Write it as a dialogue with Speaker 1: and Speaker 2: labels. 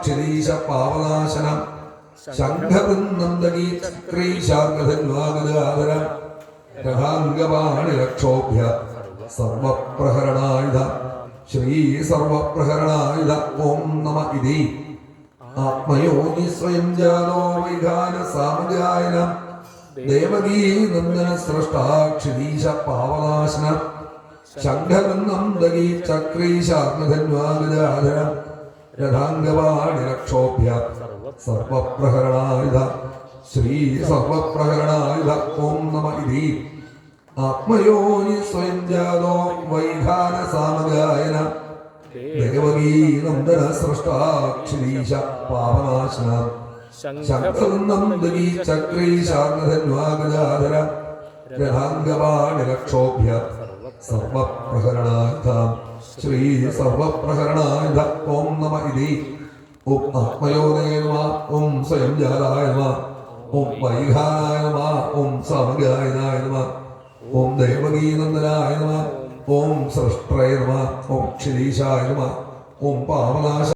Speaker 1: ക്ഷരീശ പാവനാശനം ശ്രീ ഓം സ്വയം ജാലോ നന്ദന ദഗീ ചക്രീശാഗ്നധന്വാഗജാധര രഥാംഗവാണി ലക്ഷോഭ്യ സർവപ്രഹരണായുധ. ശ്രീ സർവപ്രഹരണായുധ. ഓം നമ ഇതി. ആത്മയോനി സ്വയം ജാതോ വൈഖാന സാമഗായന ഭഗവതീ നന്ദന സൃഷ്ടാക്ഷരീശ പാപനാശന. ശംഖവൃന്ദഗീ ചക്രീശാഗ്നധന്വാഗജാധര രഥാംഗവാണി ലക്ഷോഭ്യ സർവപ്രഹരണായുധ. ശ്രീ സർവപ്രഹരണായുധ ഓം നമ ഇതി. ഓം ആത്മയോനേ നമ ഓം സ്വയം ജാതായ നമ ഓം വൈഖാനായ നമ ഓം സമഗായനായ നമ ഓം ദേവകീനന്ദനായ നമ ഓം സൃഷ്ട്രയ നമ ഓം ക്ഷരീശായ നമ ഓം പാവനാശ